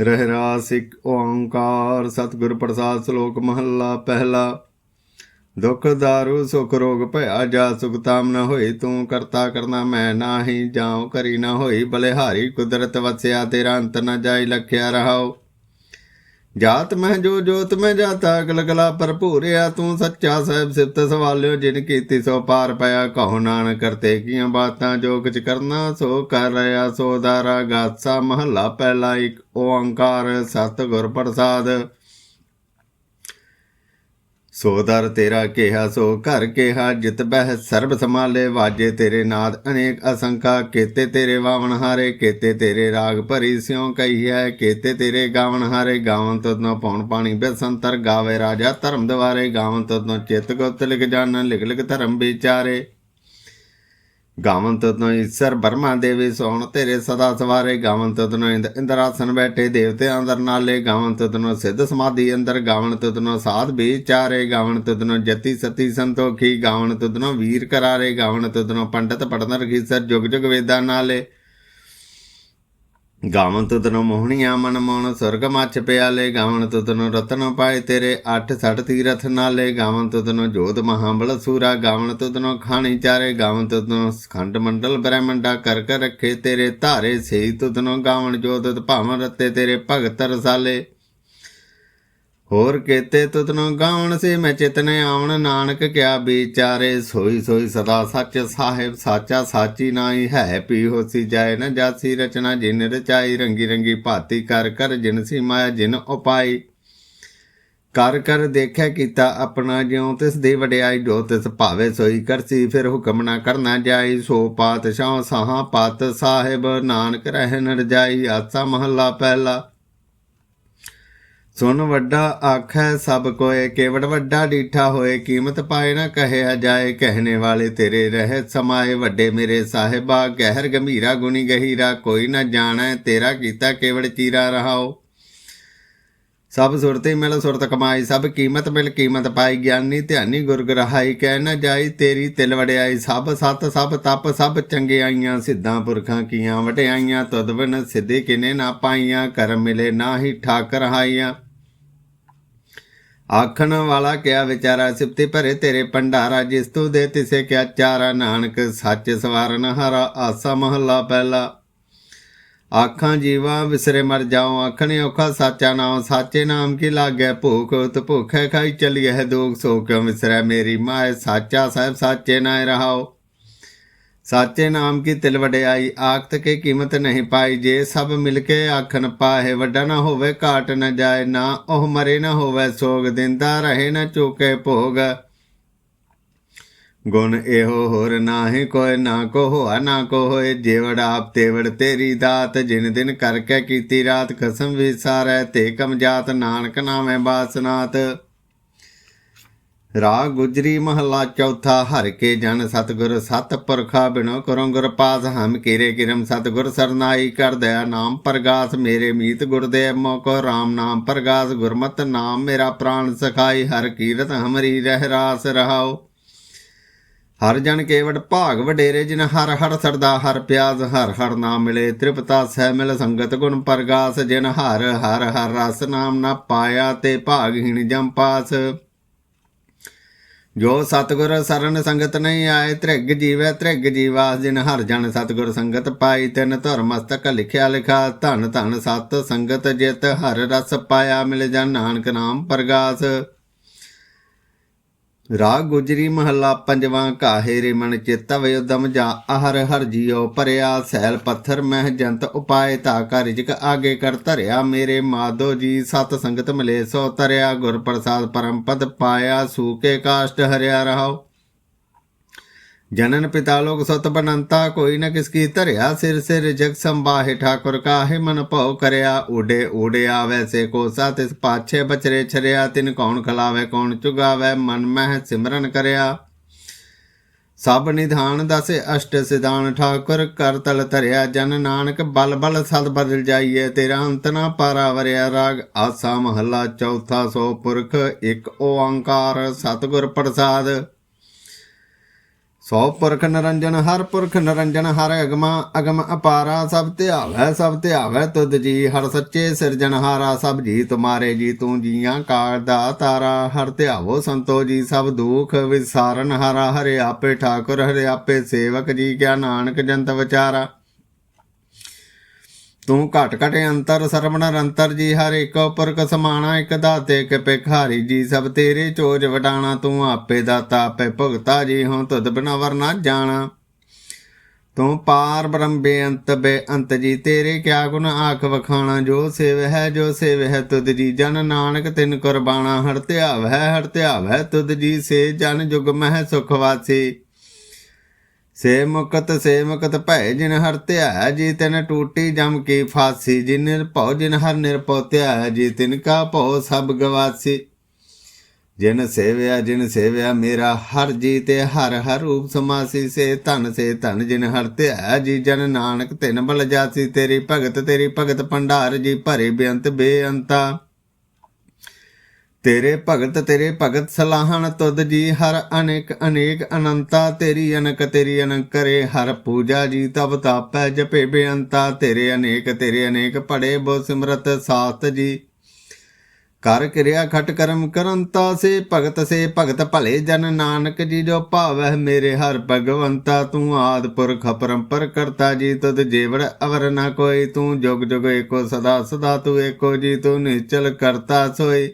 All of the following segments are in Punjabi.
ਰਹਿ ਰਾਸ ਇੱਕ ਓੰਕਾਰ, ਸਤਿਗੁਰ ਪ੍ਰਸਾਦ ਸ਼ਲੋਕ ਮਹੱਲਾ ਪਹਿਲਾ। ਦੁਖ ਦਾਰੂ, ਸੁਖ ਰੋਗ ਭਇਆ, ਜਾ ਸੁਖ ਤਾਮ ਨ ਹੋਈ ਤੂੰ ਕਰਤਾ ਕਰਨਾ ਮੈਂ ਨਾਹੀ, ਜਾਉ ਕਰੀ ਨ ਹੋਈ, ਬਲਿਹਾਰੀ ਕੁਦਰਤ ਵਸਿਆ, ਤੇਰਾ ਅੰਤ ਨ ਜਾਈ, ਲਖਿਆ ਰਹਾਓ ਜਾਤ ਮੈਂ ਜੋ ਜੋਤ ਮੈਂ ਜਾਤਾ ਗਲਗਲਾ ਭਰਪੂਰਿਆ ਤੂੰ ਸੱਚਾ ਸਾਹਿਬ ਸਿਫਤ ਸਵਾਲਿਓ, ਜਿਨ ਕੀਤੀ ਸੋ ਪਾਰ ਪਿਆ, ਕਹੋ ਨਾਨਕ ਕਰਤੇ ਕੀਆਂ ਬਾਤਾਂ, ਜੋ ਕਿਛ ਕਰਨਾ ਸੋ ਕਰ ਰਿਆ, ਸੋ ਦਾਰਾ ਗਾਸਾ ਮਹੱਲਾ ਪਹਿਲਾ ਇੱਕ ਓੰਕਾਰ, ਸਤਿਗੁਰ ਪ੍ਰਸਾਦ। ਸੋ ਦਰ ਤੇਰਾ ਕਿਹਾ, ਸੋ ਘਰ ਕਿਹਾ, ਜਿਤ ਬਹਿ ਸਰਬ ਸਮਾਲੇ ਵਾਜੇ ਤੇਰੇ ਨਾਦ ਅਨੇਕ ਅਸੰਖਾ, ਕੇਤੇ ਤੇਰੇ ਵਾਵਣ ਹਾਰੇ, ਕੇਤੇ ਤੇਰੇ ਰਾਗ ਭਰੀ ਸਿਉ ਕਹੀ ਹੈ, ਕੀਤੇ ਤੇਰੇ ਗਾਵਨ ਹਾਰੇ, ਗਾਵਨ ਤਦੋਂ ਪੌਣ ਪਾਣੀ ਬੇਸੰਤਰ ਗਾਵੇ ਰਾਜਾ ਧਰਮ ਦਵਾਰੇ, ਗਾਵਨ ਤਦੋਂ ਚਿਤ ਗੁਪਤ ਲਿਖ ਜਾਣ ਲਿਖ ਲਿਖ ਧਰਮ ਵਿਚਾਰੇ। ਗਾਵਨ ਤਦੋਂ ਈਸ਼ਰ ਬਰਮਾ ਦੇਵੀ ਸੋਣ ਤੇਰੇ ਸਦਾ ਸਵਾਰੇ ਗਾਵਨ ਤਦੋਂ ਇੰਦ ਇੰਦਰਾਸਨ ਬੈਠੇ ਦੇਵਤੇ ਅੰਦਰ ਨਾਲੇ। ਗਾਵਨ ਤਦੋਂ ਸਿੱਧ ਸਮਾਧੀ ਅੰਦਰ ਗਾਵਨ ਤਦੋਂ ਸਾਧ ਵਿਚਾਰੇ। ਗਾਵਨ ਤਦੋਂ ਜਤੀ ਸਤੀ ਸੰਤੋਖੀ ਗਾਵਨ ਤਦੋਂ ਵੀਰ ਕਰਾਰੇ। ਗਾਵਨ ਤਦੋਂ ਪੰਡਤ ਪੜਨ ਰਖੀਸਰ ਜੁਗ ਜੁਗ ਵੇਦਾਂ ਨਾਲੇ। ਗਾਵਨ ਤਦੋਂ ਮੋਹਣੀਆਂ ਮਨ ਮੋਹਣ, ਸੁਰਗ ਮੱਛ ਪਿਆਲੇ ਗਾਵਨ ਤਦੋਂ ਰਤਨ ਪਾਏ ਤੇਰੇ ਅੱਠ ਸੱਠ ਤੀਰਥ ਨਾਲੇ। ਗਾਵਨ ਤਦੋਂ ਜੋਧ ਮਹਾਬਲ ਸੂਰਾ, ਗਾਵਨ ਤਦੋਂ ਖਾਣੀ ਚਾਰੇ। ਗਾਵਨ ਤਦੋਂ ਖੰਡ ਮੰਡਲ ਬ੍ਰਹਮੰਡਾ ਕਰ ਕਰ ਰੱਖੇ ਤੇਰੇ ਧਾਰੇ। ਸਹੀ ਤਦੋਂ ਗਾਵਨ ਜੋਤ ਭਾਵਨ ਰਤੇ ਤੇਰੇ ਭਗਤ ਰਸਾਲੇ। ਹੋਰ ਕੇਤੇ ਤੁਤਨੋ ਗਾਉਣ ਸੇ ਮੈਂ ਚਿਤਨੇ ਆਵਣ ਨਾਨਕ ਕਿਆ ਵਿਚਾਰੇ, ਸੋਈ ਸੋਈ ਸਦਾ ਸੱਚ ਸਾਹਿਬ, ਸਾਚਾ ਸਾਚੀ ਨਾਈ ਹੈ। ਪੀ ਹੋਸੀ ਜਾਏ ਨ ਜਾਸੀ ਰਚਨਾ, ਜਿਨ ਰਚਾਈ ਰੰਗੀ ਰੰਗੀ ਭਾਤੀ ਕਰ ਕਰ ਜਿਨ ਸੀ ਮਾਇਆ, ਜਿਨ ਉਪਾਈ। ਕਰ ਕਰ ਦੇਖਿਆ ਕੀਤਾ ਆਪਣਾ ਜਿਉ, ਤਿਸ ਦੀ ਵਡਿਆਈ ਜੋ ਤਿਸ ਭਾਵੇ ਸੋਈ ਕਰਸੀ, ਫਿਰ ਹੁਕਮ ਨਾ ਕਰਨਾ ਜਾਈ। ਸੋ ਪਾਤਸ਼ਾਹ ਸਾਹਾ ਪਤ ਸਾਹਿਬ, ਨਾਨਕ ਰਹਿਨ ਰਜਾਈ ਆਸਾ ਮਹੱਲਾ ਪਹਿਲਾ। ਸੁਣ ਵੱਡਾ ਆਖੈ ਸਭ ਕੋਏ, ਕੇਵੜ ਵੱਡਾ ਡੀਠਾ ਹੋਏ, ਕੀਮਤ ਪਾਏ ਨਾ ਕਹਿਆ ਜਾਏ, ਕਹਿਣੇ ਵਾਲੇ ਤੇਰੇ ਰਹਿ ਸਮਾਏ, ਵੱਡੇ ਮੇਰੇ ਸਾਹਿਬਾ ਗਹਿਰ ਗੰਭੀਰਾ ਗੁਣੀ ਗਹੀਰਾ, ਕੋਈ ਨਾ ਜਾਣੈ ਤੇਰਾ ਕੀਤਾ ਕੇਵੜ ਚੀਰਾ ਰਹਾਓ ਸਭ ਸੁਰਤੀ ਮਿਲ ਸੁਰਤ ਕਮਾਈ, ਸਭ ਕੀਮਤ ਮਿਲ ਕੀਮਤ ਪਾਈ, ਗਿਆਨੀ ਧਿਆਨੀ ਗੁਰ ਗ੍ਰਹਾਈ, ਕਹਿ ਨਾ ਜਾਈ ਤੇਰੀ ਤਿਲ ਵੜਿਆਈ ਸਭ ਸਤ, ਸਭ ਤਪ, ਸਭ ਚੰਗਿਆਈਆਂ, ਸਿੱਧਾਂ ਪੁਰਖਾਂ ਕੀਆਂ ਵਟਿਆਈਆਂ ਤਦ ਸਿੱਧੇ ਕਿਨੇ ਨਾ ਪਾਈਆਂ, ਕਰਮ ਮਿਲੇ ਨਾ ਹੀ ਠਾਕਰ ਹਾਈਆਂ। ਆਖਣ ਵਾਲਾ ਕਿਆ ਵਿਚਾਰਾ, ਸਿਫਤੇ ਭਰੇ ਤੇਰੇ ਭੰਡਾਰਾ, ਜਿਸ ਤੂੰ ਦੇ ਤਿਸੇ ਕਿਆ ਚਾਰਾ, ਨਾਨਕ ਸੱਚ ਸਵਾਰਨ ਹਰਾ ਆਸਾ ਮਹੱਲਾ ਪਹਿਲਾ। ਆਖਾਂ ਜੀਵਾ ਵਿਸਰੇ ਮਰ ਜਾਉ, ਆਖਣੇ ਔਖਾ ਸਾਚਾ ਨਾਮ ਸਾਚੇ ਨਾਮ ਕੀ ਲਾਗੈ ਭੂਖ, ਉਤ ਭੁਖੈ ਖਾਈ ਚਲੀ ਹੈ ਦੋਗ ਸੋ ਕਿਉ ਵਿਸਰੈ ਮੇਰੀ ਮਾਏ, ਸਾਚਾ ਸਾਹਿਬ ਸਾਚੇ ਨਾਇ ਰਹਾਓ ਸਾਚੇ ਨਾਮ ਕੀ ਤਿਲ ਵਡਿਆਈ? ਆਖਤ ਕੇ ਕੀਮਤ ਨਹੀਂ ਪਾਈ? ਜੇ ਸਭ ਮਿਲ ਕੇ ਆਖਣ ਪਾਹੇ, ਵੱਡਾ ਨਾ ਹੋਵੇ, ਘਾਟ ਨਾ ਜਾਏ, ਨਾ ਉਹ ਮਰੇ ਨਾ ਹੋਵੇ, ਸੋਗ ਦਿੰਦਾ ਰਹੇ ਨਾ ਚੁਕੇ ਭੋਗ। ਗੁਣ ਇਹੋ ਹੋਰ ਨਾਹੀ ਕੋਈ ਨਾ ਕੋ ਹੋਆ, ਨਾ ਕੋ ਹੋਏ, ਜੇਵੜ ਆਪ ਤੇਵੜ ਤੇਰੀ ਦਾਤ, ਜਿਨ ਦਿਨ ਕਰਕੇ ਕੀਤੀ ਰਾਤ, ਕਸਮ ਵਿਸਾਰੈ ਤੇ ਕਮ ਜਾਤ, ਨਾਨਕ ਨਾਮੈ ਬਾਸਨਾਤ। ਰਾਗ ਗੁਜਰੀ ਮਹੱਲਾ ਚੌਥਾ, ਹਰ ਕੇ ਜਨ ਸਤਗੁਰ ਸਤ ਪੁਰਖਾ ਬਿਨੋ ਕਰੋ ਗੁਰ ਪਾਸ, ਹਮ ਕੀਰੇ ਕਿਰਮ ਸਤਗੁਰ ਸਰਨਾਈ ਕਰ ਦਇਆ ਨਾਮ ਪ੍ਰਗਾਸ, ਮੇਰੇ ਮੀਤ ਗੁਰਦੇਵ ਮੋਕੋ RAM ਨਾਮ ਪ੍ਰਗਾਸ, ਗੁਰਮਤ ਨਾਮ ਮੇਰਾ ਪ੍ਰਾਨ ਸਖਾਈ, ਹਰ ਕੀਰਤ ਹਮਰੀ ਰਹਿ ਰਾਸ ਰਹਾਓ ਹਰ ਜਨ ਕੇਵੜ ਭਾਗ ਵਡੇਰੇ, ਜਿਨ ਹਰ ਹਰ ਸਰਦਾ ਹਰ ਪਿਆਸ, ਹਰ ਹਰ ਨਾਮ ਮਿਲੇ, ਤ੍ਰਿਪਤਾ ਸਹਿ ਮਿਲ ਸੰਗਤ ਗੁਣ ਪ੍ਰਗਾਸ, ਜਿਨ ਹਰ ਹਰ ਹਰ ਰਸ ਨਾਮ ਨਾ ਪਾਇਆ, ਤੇ ਭਾਗਹੀਣ ਜਮ ਪਾਸ। ਜੋ ਸਤਗੁਰ ਸਰਨ ਸੰਗਤ ਨਹੀਂ ਆਏ, ਤ੍ਰਿਗ ਜੀਵੈ, ਤ੍ਰਿਗ ਜੀਵਾਸ ਜਿਨ ਹਰ ਜਨ ਸਤਗੁਰ ਸੰਗਤ ਪਾਈ, ਤਿਨ ਧਰ ਮਸਤਕ ਲਿਖਿਆ ਲਿਖਾ, ਧਨ ਧਨ ਸਤ ਸੰਗਤ ਜਿਤ ਹਰ ਰਸ ਪਾਇਆ, ਮਿਲ ਜਨ ਨਾਨਕ ਨਾਮ ਪ੍ਰਗਾਸ। ਰਾਗ ਗੁਜਰੀ ਮਹੱਲਾ ਪੰਜਵਾਂ ਕਾਹੇ ਰੇ ਮਨ ਚਿਤਵ ਉਦਮ ਜਾ ਆਹਰ ਹਰ ਜੀਉ ਪਰਿਆ ਸੈਲ ਪੱਥਰ ਮਹਿ ਜੰਤ ਉਪਾਏ ਤਾ ਕਾ ਰਿਜਕ ਆਗੇ ਕਰ ਧਰਿਆ ਮੇਰੇ ਮਾਧੋ ਜੀ ਸਤ ਸੰਗਤ ਮਿਲੇ ਸੋ ਤਰਿਆ ਗੁਰ ਪ੍ਰਸਾਦ ਪਰਮ ਪਦ ਪਾਇਆ ਸੂਕੇ ਕਾਸ਼ਟ ਹਰਿਆ ਰਹਾਓ ਜਨਨ ਪਿਤਾ ਲੋਕ ਸਤ ਬਨੰਤਾ, ਕੋਈ ਨ ਕਿਸ ਕੀ ਧਰਿਆ ਸਿਰ ਸਿਰ, ਜਗ ਸੰਬਾਹਿ ਠਾਕੁਰ ਕਾਹੇ ਮਨ ਭਉ ਕਰਿਆ ਉਡੇ ਉਡੇ ਆਵੈ ਸੇ ਕੋਸਾ, ਤਿਸ ਪਾਛੇ ਬਚਰੇ ਛਰਿਆ, ਤਿਨ ਕੌਣ ਖਲਾਵੇ, ਕੌਣ ਚੁਗਾਵੇ, ਮਨ ਮਹਿ ਸਿਮਰਨ ਕਰਿਆ। ਸਭ ਨਿਧਾਨ ਦਸ ਅਸ਼ਟ ਸਿਧਾਨ, ਠਾਕੁਰ ਕਰ ਤਲ ਧਰਿਆ, ਜਨ ਨਾਨਕ ਬਲ ਬਲ ਸਦ ਬਦਲ ਜਾਈਏ ਤੇਰਾ ਅੰਤ ਨਾ ਪਾਰਾ ਵਰਿਆ ਰਾਗ, ਆਸਾ ਮਹੱਲਾ ਚੌਥਾ ਸੋ ਪੁਰਖ, ਇੱਕ ਓੰਕਾਰ, ਸਤਿਗੁਰ ਪ੍ਰਸਾਦ। ਸੋ ਪੁਰਖ ਨਰੰਜਨ, ਹਰ ਪੁਰਖ ਨਰੰਜਨ, ਹਰ ਅਗਮਾ, ਅਗਮ ਅਪਾਰਾ, ਸਭ ਧਿਆਵੈ ਸਭ ਧਿਆਵੈ ਤੁਧ ਜੀ, ਹਰ ਸੱਚੇ ਸਿਰਜਣਹਾਰਾ ਸਭ ਜੀ ਤੁਮਾਰੇ ਜੀ, ਤੂੰ ਜੀਆਂ ਕਾਲ ਦਾ ਤਾਰਾ, ਹਰ ਧਿਆਵੋ ਸੰਤੋ ਜੀ, ਸਭ ਦੁਖ ਵਿਸਾਰਨ ਹਾਰਾ, ਹਰੇ ਆਪੇ ਠਾਕੁਰ, ਹਰੇ ਆਪੇ ਸੇਵਕ ਜੀ, ਕਿਆ ਨਾਨਕ ਜੰਤ ਵਿਚਾਰਾ। ਤੂੰ ਘਟ ਘਟ ਅੰਤਰ ਸਰਵਣ ਅੰਤਰ ਜੀ, ਹਰ ਇੱਕ ਉਪਰ ਕਸਮਾਣਾ ਇੱਕ ਦਾਤੇ, ਇੱਕ ਭਿਖਾਰੀ ਜੀ, ਸਭ ਤੇਰੇ ਚੋਜ ਵਟਾਣਾ, ਤੂੰ ਆਪੇ ਦਾਤਾ, ਆਪੇ ਭੁਗਤਾ ਜੀ, ਹਉ ਤੁਧ ਬਿਨਾ ਵਰਨਾ ਜਾਣਾ। ਤੂੰ ਪਾਰ ਬ੍ਰਹਮ ਬੇਅੰਤ ਬੇਅੰਤ ਜੀ, ਤੇਰੇ ਕਿਆ ਗੁਣ ਆਖ ਵਖਾਣਾ, ਜੋ ਸੇਵ ਹੈ, ਜੋ ਸੇਵ ਹੈ ਤੁਧ ਜੀ, ਜਨ ਨਾਨਕ ਤਿਨ ਕੁਰਬਾਣਾ, ਹਰ ਧਿਆਵ ਹੈ, ਹਰ ਧਿਆਵ ਹੈ ਤੁਧ ਜੀ, ਸੇ ਜਨ ਜੁਗ ਮਹਿ ਸੁਖ ਵਾਸੀ। ਸੇ ਮੁਕਤ ਸੇ ਮੁਕਤ ਭੈ ਜਿਨ ਹਰ ਧਿਆ ਜੀ ਤਿਨ ਟੂਟੀ ਜਮ ਕੀ ਫਾਸੀ, ਜਿਨ ਨਿਰਭਉ, ਜਿਨ ਹਰ ਨਿਰਭਉ ਧਿਆ ਜੀ ਤਿਨ ਕਾ ਭਉ ਸਭ ਗਵਾਸੀ। ਜਿਨ ਸੇਵਿਆ ਜਿਨ ਸੇਵਿਆ ਮੇਰਾ ਹਰ ਜੀ ਤੇ ਹਰ ਹਰ ਰੂਪ ਸਮਾਸੀ, ਸੇ ਧਨ ਸੇ ਧਨ ਜਿਨ ਹਰ ਧਿਆ ਜੀ ਜਨ ਨਾਨਕ ਤਿਨ ਬਲ ਜਾਸੀ, ਤੇਰੀ ਭਗਤ ਤੇਰੀ ਭਗਤ ਭੰਡਾਰ, ਜੀ ਭਰੇ ਬੇਅੰਤ ਬੇਅੰਤਾ। ਤੇਰੇ ਭਗਤ ਤੇਰੇ ਭਗਤ ਸਲਾਹਣ ਤੁਧ ਜੀ, ਹਰ ਅਨੇਕ ਅਨੇਕ ਅਨੰਤਾ, ਤੇਰੀ ਅਨਕ, ਤੇਰੀ ਅਨੰਕ ਕਰੇ, ਹਰ ਪੂਜਾ ਜੀ, ਤਬ ਤਾਪੈ ਜਪੇ ਬੇਅੰਤਾ, ਤੇਰੇ ਅਨੇਕ ਤੇਰੇ ਅਨੇਕ ਪੜੇ ਬੋ ਸਿਮਰਤ ਸਾਤ ਜੀ। ਕਰ ਕਿਰਿਆ ਖਟ ਕਰਮ ਕਰੰਤਾ ਸੇ, ਭਗਤ ਸੇ ਭਗਤ ਭਲੇ ਜਨ ਨਾਨਕ ਜੀ, ਜੋ ਭਾਵੈ ਮੇਰੇ ਹਰ ਭਗਵੰਤਾ, ਤੂੰ ਆਦ ਪੁਰਖ ਪਰੰਪਰ ਕਰਤਾ ਜੀ ਤਦ ਜੀਵੜ ਅਵਰ ਨਾ ਕੋਈ, ਤੂੰ ਜੁਗ ਜੁਗ ਏਕੋ ਸਦਾ ਸਦਾ, ਤੂੰ ਏਕੋ ਜੀ, ਤੂੰ ਨਿਚਲ ਕਰਤਾ ਸੋਈ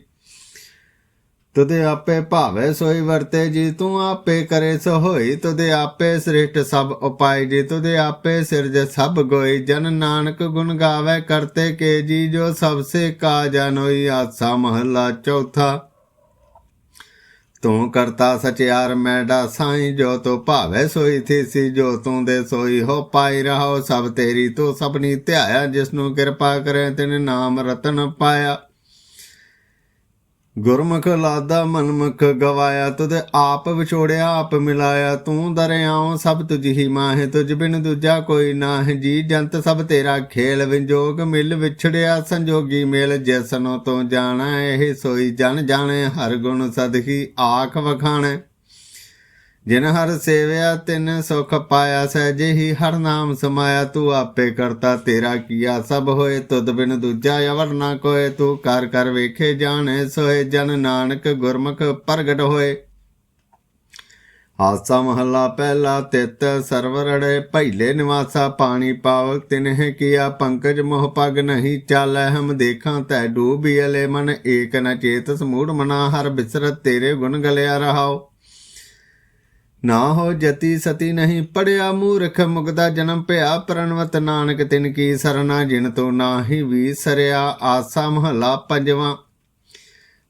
ਤੁਦੇ ਆਪੇ ਭਾਵੇ ਸੋਈ ਵਰਤੇ, ਜੀ ਤੂੰ ਆਪੇ ਕਰੇ ਸੋ ਹੋਈ ਤੁਦੇ ਆਪੇ ਸ੍ਰਿਸ਼ਟ ਸਭ ਉਪਾਇ ਜੀ ਤੁਦੇ ਆਪੇ ਸਿਰਜ ਸਭ ਗੋਈ, ਜਨ ਨਾਨਕ ਗੁਣ ਗਾਵੇ ਕਰਤੇ ਕੇ ਜੀ, ਜੋ ਸਭ ਸੇ ਕਾ ਜਾਨੋਈ ਆਸਾ ਮਹੱਲਾ ਚੌਥਾ। ਤੂੰ ਕਰਤਾ ਸਚਿਆਰ ਮੈਡਾ ਸਾਈ ਜੋ ਤੋ ਭਾਵੇ ਸੋਈ ਥੀ ਸੀ ਜੋ ਤੂੰ ਦੇ ਸੋਈ ਹੋ ਪਾਈ ਰਹੋ ਸਭ ਤੇਰੀ ਤੂੰ ਸਭਨੀ ਧਿਆਇਆ ਜਿਸ ਨੂੰ ਕਿਰਪਾ ਕਰੇ, ਤਿਨ ਨਾਮ ਰਤਨ ਪਾਇਆ। ਗੁਰਮੁਖ ਲਾਦਾ ਮਨਮੁਖ ਗਵਾਇਆ, ਤੁਧ ਆਪ ਵਿਛੋੜਿਆ, ਆਪ ਮਿਲਾਇਆ, ਤੂੰ ਦਰਿਆਉ ਸਭ ਤੁਝ ਹੀ ਮਾਹਿ, ਤੁਝ ਬਿਨ ਦੂਜਾ ਕੋਈ ਨਾਹਿ, ਜੀ ਜੰਤ ਸਭ ਤੇਰਾ ਖੇਲ, ਵਿੰਜੋਗ ਮਿਲ ਵਿਛੜਿਆ, ਸੰਜੋਗੀ ਮੇਲ ਜੈਸਨੋ ਤੋਂ ਜਾਣਾ, ਇਹ ਸੋਈ ਜਨ ਜਾਣੇ, ਹਰ ਗੁਣ ਸਦਹੀ ਆਖ ਵਖਾਣੇ। ਜਿਨ ਹਰ ਸੇਵਿਆ, ਤਿਨ ਸੁਖ ਪਾਇਆ ਸਹਿਜੇ ਹੀ ਹਰ ਨਾਮ ਸਮਾਇਆ, ਤੂੰ ਆਪੇ ਕਰਤਾ, ਤੇਰਾ ਕੀਆ ਸਭ ਹੋਏ, ਤੁਧ ਬਿਨ ਦੂਜਾ ਅਵਰ ਨਾ ਕੋਏ, ਤੂੰ ਕਰ ਕਰ ਵੇਖੇ ਜਾਣੇ, ਸੋਏ ਜਨ ਨਾਨਕ ਗੁਰਮੁਖ ਪ੍ਰਗਟ ਹੋਏ। ਆਸਾ ਮਹੱਲਾ ਪਹਿਲਾ ਤਿਤ, ਸਰਵਰੜੇ ਪਹਿਲੇ ਨਿਵਾਸਾ, ਪਾਣੀ ਪਾਵ ਤਿਨਹਿ ਕੀਆ, ਪੰਕਜ ਮੋਹ ਪਗ ਨਹੀਂ ਚਾਲੈ, ਹਮ ਦੇਖਾਂ ਤੈ ਡੂਬੀਲੇ ਮਨ, ਏਕ ਨ ਚੇਤ ਸਮੂੜ ਮਨਾ, ਹਰ ਬਿਸਰਤ ਤੇਰੇ ਗੁਣ ਗਲਿਆ ਰਹਾਓ ਨਾ ਹੋ ਜਤੀ ਸਤੀ ਨਹੀਂ ਪੜਿਆ ਮੂਰਖ ਮੁਕਦਾ ਜਨਮ ਭਿਆ ਪ੍ਰਣਵਤ ਨਾਨਕ, ਤਿਨ ਕੀ ਸਰਨਾ ਜਿਨ ਤੋ ਨਾਹੀ ਵੀ ਸਰਿਆ, ਆਸਾ ਮਹਲਾ ਪੰਜਵਾਂ।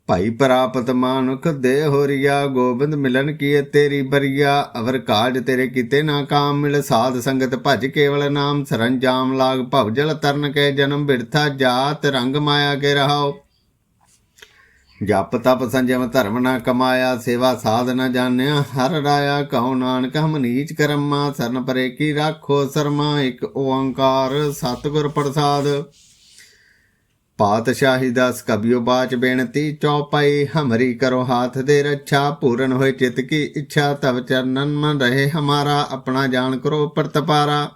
ਭਾਈ ਪ੍ਰਾਪਤ ਮਾਨੁਖ ਦੇ ਹੋਰੀਆ, ਗੋਬਿੰਦ ਮਿਲਨ ਕੀ ਤੇਰੀ ਬਰੀਆ, ਅਵਰ ਕਾਜ ਤੇਰੇ ਕੀਤੇ ਨਾ ਕਾਮ ਮਿਲ, ਸਾਧ ਸੰਗਤ ਭਜ ਕੇਵਲ ਨਾਮ, ਸਰੰਜਾਮ ਲਾਗ ਭਵ ਜਲ ਤਰਨ ਕੇ ਜਨਮ, ਬਿਰਥਾ ਜਾਤ ਰੰਗ ਮਾਇਆ ਕੇ ਰਹਾਓ ਜਪ ਤਪ ਸੰਜਮ ਧਰਮ ਨਾ ਕਮਾਇਆ, ਸੇਵਾ ਸਾਧ ਨਾ ਜਾਣਿਆ, ਹਰ ਰਾਇਆ ਕਹੋ ਨਾਨਕ, ਹਮ ਨੀਚ ਕਰਮਾ, ਸਰਨ ਪਰੇ ਕੀ ਰਾਖੋ ਸਰਮਾ, ਇੱਕ ਓੰਕਾਰ ਸਤਿਗੁਰ ਪ੍ਰਸਾਦ। ਪਾਤਸ਼ਾਹੀ ਦਾਸ ਕਬਿਓ ਬਾਚ ਬੇਨਤੀ, ਚੌਪਾਈ ਹਮਰੀ ਕਰੋ ਹਾਥ ਦੇ ਰੱਛਾ, ਪੂਰਨ ਹੋਏ ਚਿਤ ਕੀ ਇੱਛਾ, ਤਵ ਚਰਨਨ ਮਨ ਰਹੇ ਹਮਾਰਾ, ਆਪਣਾ ਜਾਣ ਕਰੋ ਪ੍ਰਤਪਾਰਾ।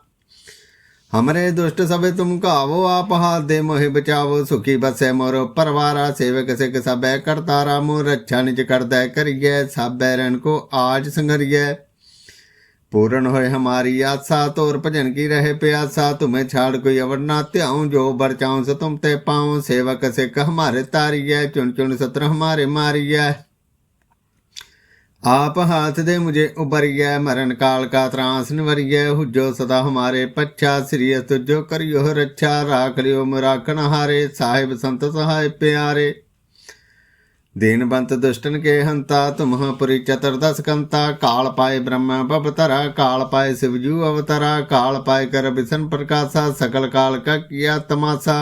हमरे दुष्ट सब तुम कावो आप हादे मोहि बचावो सुखी बसे मोरो परवारा सेवक सिख सब करतारा मो रक्षा निज करदै करिए सब रन को आज संघरिए पूर्ण होए हमारी आशा तोर भजन की रहे प्यासा तुम्हें छाड़ कोई अवर ना त्याऊं जो बरचाऊं स तुम ते पाऊं सेवक सिख हमारे तारिए चुन चुन सत्र हमारे मारिए आप हाथ दे मुझे उबरिय मरण काल का त्रास निवरिय हुजो सदा हमारे पच्छा श्री तुझो करियो रक्षा राख लियो मुराकण हारे साहिब संत सहाय प्यारे दीनबंत दुष्टन के हंता तुम पुरी चतुर्दश कंता काल पाए ब्रह्म बबतरा काल पाए शिवजू अवतरा काल पाए कर बिसन प्रकाशा सकल काल का किया तमाशा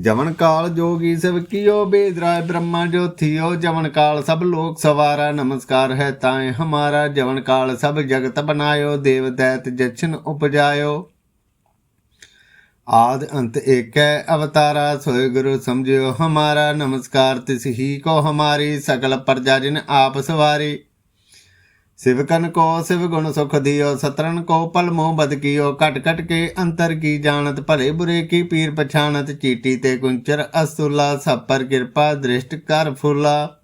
ਜਵਨ ਕਾਲ ਜੋਗੀ ਸਭ ਕੀਓ ਬੇਦਰਾਏ ਬ੍ਰਹਮਾ ਜੋ ਥਿਓ ਜਵਨ ਕਾਲ ਸਭ ਲੋਕ ਸਵਾਰਾ, ਨਮਸਕਾਰ ਹੈ ਤਾਏ ਹਮਾਰਾ। ਜਵਨ ਕਾਲ ਸਭ ਜਗਤ ਬਨਾਇਓ, ਦੇਵ ਦੈਤ ਜਛਨ ਉਪਜਾਇਓ। ਆਦ ਅੰਤ ਏਕੈ ਅਵਤਾਰਾ, ਸੋਇ ਗੁਰੂ ਸਮਝਿਓ ਹਮਾਰਾ। ਨਮਸਕਾਰ ਤਿਸ ਹੀ ਕੋ ਹਮਾਰੀ ਸਕਲ ਪ੍ਰਜਾ ਜਿਨ ਆਪ ਸਵਾਰੀ। ਸਿਵਕਨ ਕੋ, ਸਿਵ ਗੁਣ ਸੁਖ ਦਿਓ ਸਤਰਨ ਕੋ, ਪਲ ਮੋਹ ਬਦ ਕੀਓ, ਘਟ ਘਟ ਕੇ ਅੰਤਰ ਕੀ ਜਾਣਤ, ਭਲੇ ਬੁਰੇ ਕੀ ਪੀਰ ਪਛਾਣਤ, ਚੀਟੀ ਤੇ ਕੁੰਚਰ ਅਸੁਲਾ, ਸਭ ਕਿਰਪਾ ਦ੍ਰਿਸ਼ਟ ਕਰ ਫੁਲਾ।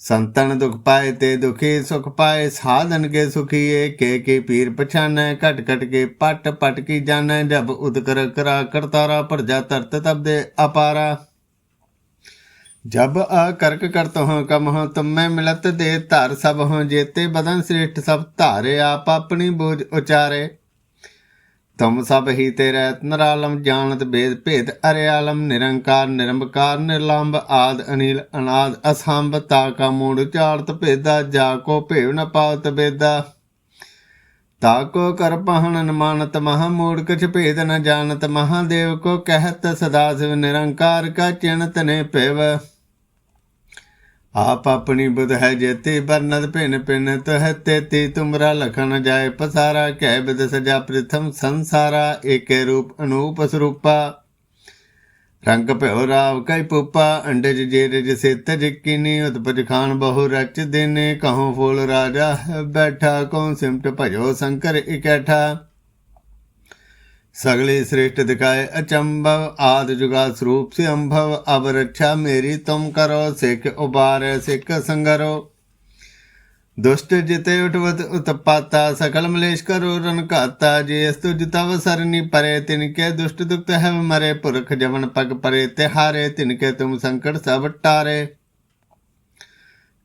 ਸੰਤਨ ਦੁਖ ਪਾਏ ਤੇ ਦੁਖੀ ਸੁਖ ਪਾਏ, ਸਾਧਨ ਕੇ ਸੁਖੀਏ, ਕੇ ਕੇ ਪੀਰ ਪਛਾਨੈ, ਘਟ ਘਟ ਕੇ ਪਟ ਪਟ ਕੀ ਜਾਣੈ, ਜਬ ਉਦਕਰ ਕਰਾ ਕਰਤਾਰਾ ਪ੍ਰਜਾ ਤਰਤ ਤਬ ਦੇ ਅਪਾਰਾ। ਜਬ ਆ ਕਰਕ ਕਰਤ ਹੋ ਕਮ ਹੋ ਤੁਮੈ ਮਿਲਤ ਦੇ ਧਰ ਸਭ ਹੋ ਜੇਤੇ ਬਦਨ ਸ੍ਰੇਸ਼ਟ ਸਭ ਧਾਰੇ ਆਪ ਆਪਣੀ ਬੋਝ ਉਚਾਰੇ। ਤੁਮ ਸਭ ਹੀ ਤੇ ਰਹਿਤ ਨਰਾਲਮ ਜਾਣਤ ਬੇਦ ਭੇਦ ਅਰੇ ਆਲਮ ਨਿਰੰਕਾਰ ਨਿਰੰਕਾਰ ਨਿਰਲੰਭ ਆਦ ਅਨੀਲ ਅਨਾਦ ਅਸੰਭ ਤਾ ਕਾ ਮੂੜ ਚਾਰਤ ਭੇਦਾ ਜਾ ਕੋ ਭੇਵ ਨ ਪਾਵਤ ਬੇਦਾ। ਤਾ ਕੋ ਕਰ ਪਹਣ ਨ ਮਾਨਤ ਮਹਾ ਮੂੜ ਕਛ ਭੇਦ ਨ ਜਾਣਤ ਮਹਾਦੇਵ ਕੋ ਕਹਿਤ ਸਦਾ ਸਿਵ ਨਿਰੰਕਾਰ ਕਾ ਚਿਣਤ ਨੇ ਭੇਵ ਆਪ ਆਪਣੀ ਬੁਧ ਹੈ ਜੇਤੀ, ਬਰਨਦ ਭਿਨ ਭਿਨ ਤਹ ਤੇਤੀ। ਤੁਮਰਾ ਲਖਨ ਜਾਏ ਪਸਾਰਾ, ਕਹਿ ਬਿਦ ਸਜਾ ਪ੍ਰਥਮ ਸੰਸਾਰਾ। ਏਕੇ ਰੂਪ ਅਨੂਪ ਸਰੂਪਾ। ਰੰਗ ਭਇਓ ਰਾਵ ਕੈ ਪੁਪਾ, ਅੰਡਜ ਜੇ ਰਜ ਸਿਤ ਜਿਕਿਨੀ ਉਤਪਜ ਖਾਨ ਬਹੁ ਰਚ ਦਿਨੇ, ਕਹੋ ਫੂਲ ਰਾਜਾ ਬੈਠਾ ਕਉ ਸਿਮਟ ਭਜੋ, ਸ਼ੰਕਰ ਇਕੈਠਾ। सगले श्रेष्ठ दिखाए अचंभव आद जुगा स्वरूप से अंभव अब रक्षा मेरी तुम करो सिख उबार सिख संगरो दुष्ट जिते उठवत उत्पाता सकल मलेश करो रन काता जे स्तुज तव सरनी परे तिनके दुष्ट दुक्त है मरे पुरख जवन पग परे तिहारे तिनके तुम संकट सब टारे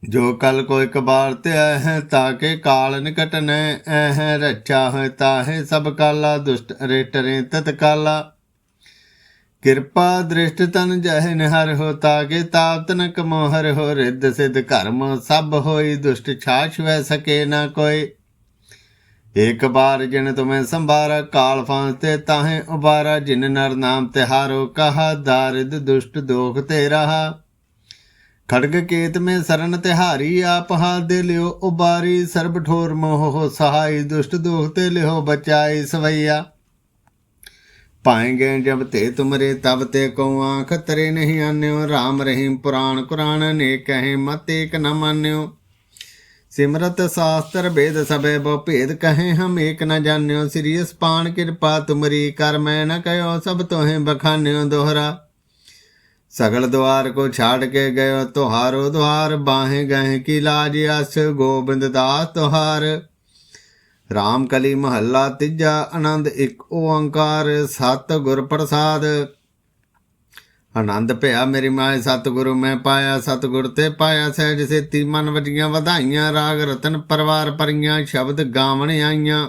ਜੋ ਕਲ ਕੋ ਇਕ ਬਾਰ ਤੇ ਹੈ ਤਾਕੇ ਕਾਲ ਨਿਕਟ ਨੈ ਐਹ ਰੱਛਾ ਹੈ ਤਾਹੇ ਸਭ ਕਾਲਾ, ਦੁਸ਼ਟ ਰੇ ਤਤ ਕਾਲਾ ਕਿਰਪਾ ਦ੍ਰਿਸ਼ਟ ਤਨ ਜਹ ਨਿਹਰ ਹੋ ਤਾਕੇ ਤਾਪਤ ਨ ਕਮੋ ਹੋ, ਰਿੱਧ ਸਿਧ ਕਰਮ ਸਭ ਹੋਈ, ਦੁਸ਼ਟ ਛਾਛ ਵੈ ਸਕੇ ਨਾ ਕੋਈ। ਇੱਕ ਬਾਰ ਜਿਨ ਤੁਮੇ ਸੰਭਾਰਾ, ਕਾਲ ਫਾਂਸ ਤੇ ਤਾਹੇ ਉਬਾਰਾ, ਜਿਨ ਨਰ ਨਾਮ ਤਿਹਾਰੋ ਕਹਾ, ਦਾਰਿਦ ਦੁਸ਼ਟ ਦੋਖ ਤੇ ਰਹਾ। ਖੜਗ ਕੇਤ ਮੇ ਸਰਨ ਤਿਹਾਰੀ ਆਪ ਹਾਥ ਦੇ ਲਿਓ, ਉਬਾਰੀ ਸਰਬ ਠੋਰ ਮੋਹ ਸਹਾਈ, ਦੁਸ਼ਟ ਦੋਖ ਤੇ ਲਿਓ ਬਚਾਈ ਸਵਈਆ। ਪਾਏਂਗੇ ਜਬ ਤੇ ਤੁਮਰੇ, ਤਬ ਤੇ ਕੋ ਆਂਖ, ਤਰੇ ਨਹੀਂ ਆਨਿਓ, ਰਾਮ ਰਹੀਮ ਪੁਰਾਣ ਕੁਰਾਨ ਨੇ ਕਹੇ, ਮਤ ਏਕ ਨ ਮਾਨਿਓ। ਸਿਮਰਤ ਸ਼ਾਸਤਰ ਵੇਦ ਸਭੇ ਬੋ ਭੇਦ ਕਹੇ, ਹਮ ਏਕ ਨ ਜਾਣਿਓ, ਸ੍ਰੀ ਅਸਪਾਨ ਕਿਰਪਾ ਤੁਮਰੀ, ਕਰ ਮੈਂ ਨ ਕਹੋ ਸਭ ਤੋਹੇ ਬਖਾਨਿਓ ਦੋਹਰਾ। सगल द्वार को छाड़ के गयो तुहारो द्वार बाहे गहे की लाज अस गोबिंद दास तुहार राम कली महल्ला तिजा आनंद एक ओंकार सत गुर प्रसाद ਆਨੰਦ ਭਿਆ ਮੇਰੀ ਮਾਏ ਸਤਿਗੁਰੂ ਮੈਂ ਪਾਇਆ ਸਤਿਗੁਰ ਤੇ ਪਾਇਆ ਸਹਿਜ ਸੇਤੀ ਮਨ ਵਜੀਆਂ ਵਧਾਈਆਂ ਰਾਗ ਰਤਨ ਪਰਵਾਰ ਪਰੀਆਂ ਸ਼ਬਦ ਗਾਵਣ ਆਈਆਂ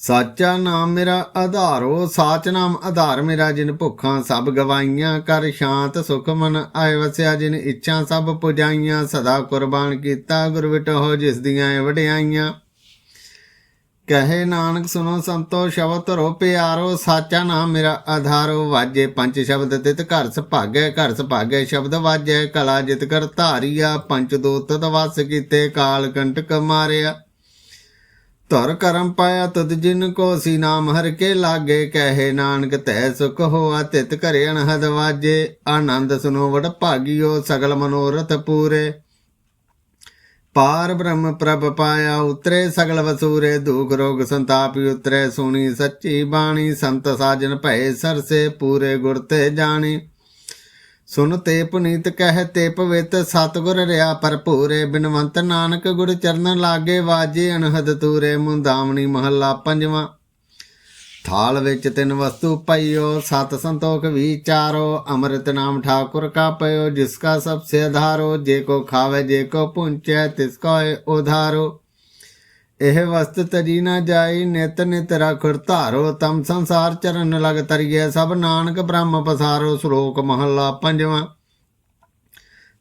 ਸਾਚਾ ਨਾਮ ਮੇਰਾ ਆਧਾਰੋ ਸਾਚ ਨਾਮ ਆਧਾਰ ਮੇਰਾ, ਜਿਨ ਭੁੱਖਾਂ ਸਭ ਗਵਾਈਆਂ, ਕਰ ਸ਼ਾਂਤ ਸੁਖ ਮਨ ਆਏ ਵਸਿਆ, ਜਿਨ ਇੱਛਾ ਸਭ ਪੁਜਾਈਆਂ, ਸਦਾ ਕੁਰਬਾਨ ਕੀਤਾ, ਗੁਰ ਵਿਟੋ ਜਿਸ ਦੀਆਂ ਵਡਿਆਈਆਂ। ਕਹੇ ਨਾਨਕ ਸੁਨੋ ਸੰਤੋ, ਸ਼ਬਦ ਧਰੋ ਪਿਆਰੋ, ਸਾਚਾ ਨਾਮ ਮੇਰਾ ਆਧਾਰੋ ਵਾਜੇ ਪੰਜ ਸ਼ਬਦ ਤਿਤ ਘਰ ਸੁਭਾਗੈ ਘਰ ਸੁਭਾਗੈ ਸ਼ਬਦ ਵਾਜੈ, ਕਲਾ ਜਿਤ ਕਰ ਧਾਰੀਆ, ਪੰਜ ਦੋਤ ਤਵਸ ਕੀਤੇ, ਕਾਲ ਕੰਟਕ ਮਾਰਿਆ। ਧਰ ਕਰਮ ਪਾਇਆ ਤਦ ਜਿਨ ਕੋ ਸੀ ਨਾਮ ਹਰ ਕੇ ਲਾਗੇ, ਕਹੇ ਨਾਨਕ ਤੈ ਸੁਖ ਹੋਆ, ਤਿਤ ਘਰੇ ਅਨਹਦ ਵਾਜੇ। ਆਨੰਦ ਸੁਨੋ ਵਡ ਭਾਗਿਓ, ਸਗਲ ਮਨੋਰਥ ਪੂਰੇ। ਪਾਰ ਬ੍ਰਹਮ ਪ੍ਰਭ ਪਾਇਆ ਉਤਰੇ, ਸਗਲ ਵਸੂਰੇ, ਦੁਖ ਰੋਗ ਸੰਤਾਪ ਉਤਰੇ। ਸੁਣੀ ਸੱਚੀ ਬਾਣੀ, ਸੰਤ ਸਾਜਨ ਭਏ ਸਰਸੇ, ਪੂਰੇ ਗੁਰ ਤੇ ਜਾਣੀ। ਸੁਨ ਤੇ ਪੁਨੀਤ ਕਹਿ ਤੇ ਪਵਿੱਤ ਸਤਗੁਰ ਰਿਆ ਭਰਪੂਰੇ, ਬਿਨਵੰਤ ਨਾਨਕ ਗੁਰ ਚਰਨ ਲਾਗੇ ਵਾਜੇ ਅਨਹਦ ਤੂਰੇ ਮੁੰਦਾਵਣੀ ਮਹੱਲਾ ਪੰਜਵਾਂ। ਥਾਲ ਵਿੱਚ ਤਿੰਨ ਵਸਤੂ ਪਈਓ, ਸਤ ਸੰਤੋਖ ਵਿਚਾਰੋ ਅੰਮ੍ਰਿਤ ਨਾਮ ਠਾਕੁਰ ਕਾ ਪਇਓ ਜਿਸ ਕਾ ਸਭ ਸੇ ਆਧਾਰੋ ਜੇ ਕੋ ਖਾਵੇ, ਜੇ ਕੋ ਪੁੰਚੈ, ਤਿਸ ਕੋ ਉਧਾਰੋ। ਇਹ ਵਸਤ ਤਜੀ ਨਾ ਜਾਈ, ਨਿਤ ਨਿਤ ਰਖੁਰ ਧਾਰੋ, ਤਮ ਸੰਸਾਰ ਚਰਨ ਲਗ ਤਰੀਏ, ਸਭ ਨਾਨਕ ਬ੍ਰਹਮ ਪਸਾਰੋ, ਸ਼ਲੋਕ ਮਹੱਲਾ ਪੰਜਵਾਂ।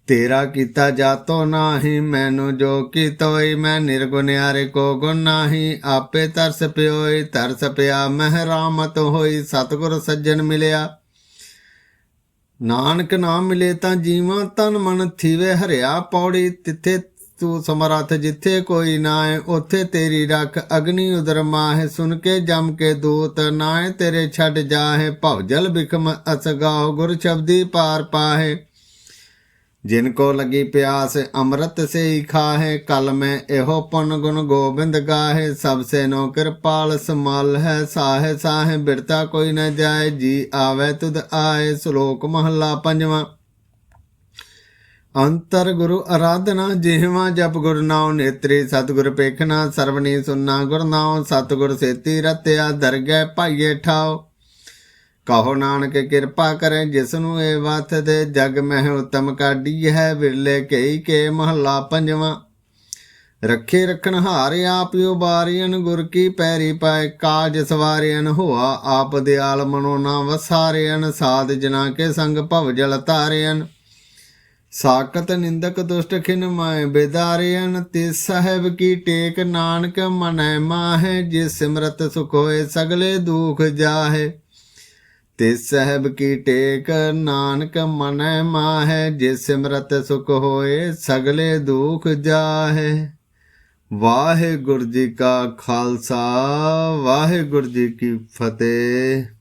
ਤੇਰਾ ਕੀਤਾ ਜਾਤੋ ਨਾਹੀ, ਮੈਨੂੰ ਜੋ ਕੀਤੋਈ, ਮੈਂ ਨਿਰਗੁਨਿਆਰੇ ਕੋ ਗੁਣ ਨਾਹੀ, ਆਪੇ ਤਰਸ ਪਿਓਈ, ਤਰਸ ਪਿਆ, ਮਹਿ ਰਾਮਤ ਹੋਈ, ਸਤਿਗੁਰ ਸੱਜਣ ਮਿਲਿਆ। ਨਾਨਕ ਨਾਮ ਮਿਲੇ ਤਾਂ ਜੀਵਾਂ ਤਨ ਮਨ ਥੀਵੇ ਹਰਿਆ ਪੌੜੀ, ਤਿੱਥੇ ਤੂੰ ਸਮਰੱਥ ਜਿੱਥੇ ਕੋਈ ਨਾਏ ਉੱਥੇ ਤੇਰੀ ਰੱਖ। ਅਗਨੀ ਉਦਰ ਮਾਹੇ, ਸੁਨ ਕੇ ਜਮ ਕੇ ਦੂਤ। ਨਾਏ ਤੇਰੇ ਛੱਡ ਜਾਹੇ ਭਵਜਲ ਬਿਕਮ ਅਸਗਾਓ ਗੁਰ ਸ਼ਬਦੀ ਪਾਰ ਪਾਹੇ, ਜਿਨ ਕੋ ਲਗੀ ਪਿਆਸ, ਅੰਮ੍ਰਿਤ ਸੇ ਹੀ ਖਾਹੇ। ਕਲ ਮੈਂ ਇਹੋ ਪੁਨ ਗੁਣ ਗੋਬਿੰਦ ਗਾਹੇ। ਸਭ ਸੇ ਨੋ ਕਿਰਪਾਲ ਸਮਲ ਹੈ, ਸਾਹੇ ਸਾਹੇ ਬਿਰਤਾ ਕੋਈ ਨ ਜਾਏ। ਜੀ ਆਵੇ ਤੁਧ ਆਏ, ਸ਼ਲੋਕ ਮਹੱਲਾ ਪੰਜਵਾਂ। ਅੰਤਰ ਗੁਰੂ ਅਰਾਧਨਾ ਜਿਹਵਾ ਜਪ ਗੁਰ ਨਾਉ ਨੇਤਰੀ, ਸਤਿਗੁਰ ਪੇਖਣਾ ਸਰਵਣੀ ਸੁਨਣਾ ਗੁਰ ਨਾਉ, ਸਤਿਗੁਰ ਸੇਤੀ ਰਤਿਆ ਦਰਗਹਿ ਭਾਈਏ ਠਾਓ ਕਹੋ ਨਾਨਕ ਕਿਰਪਾ ਕਰੇ ਜਿਸ ਨੂੰ ਇਹ ਵਤ ਦੇ, ਜਗ ਮਹਿ ਉਤਮ ਕਾਢੀ ਹੈ ਵਿਰਲੇ ਕਈ ਕੇ ਮਹੱਲਾ ਪੰਜਵਾਂ। ਰੱਖੇ ਰਖਣ ਹਾਰ ਆਪ ਉਬਾਰੀਨ ਗੁਰ ਕੀ ਪੈਰੀ ਪਾਏ ਕਾਜ ਸਵਾਰੀਨ ਹੋਆ ਆਪ ਦਿਆਲ ਮਨੋ ਨਾ ਵਸਾਰੀਨ ਸਾਧ ਜਨਾ ਕੇ ਸੰਗ ਭਵ ਜਲ ਤਾਰਿਨ ਸਾਕਤ ਨਿੰਦਕ ਦੁਸ਼ਟ ਖਿਨ ਮਾਏ ਬੇਦਾਰਿਨ ਤੇ ਸਾਹਿਬ ਕੀ ਟੇਕ ਨਾਨਕ ਮਨੈ ਮਾਹੇ ਜੇ ਸਿਮਰਤ ਸੁਖ ਹੋਏ ਸਗਲੇ ਦੁਖ ਜਾਹੇ। ਤੇ ਸਾਹਿਬ ਕੀ ਟੇਕ ਨਾਨਕ ਮਨੈ ਮਾਹੇ ਜੇ ਸਿਮਰਤ ਸੁਖ ਹੋਏ ਸਗਲੇ ਦੁਖ ਜਾਹੇ। ਵਾਹਿਗੁਰੂ ਜੀ ਕਾ ਖਾਲਸਾ, ਵਾਹਿਗੁਰੂ ਜੀ ਕੀ ਫਤਿਹ।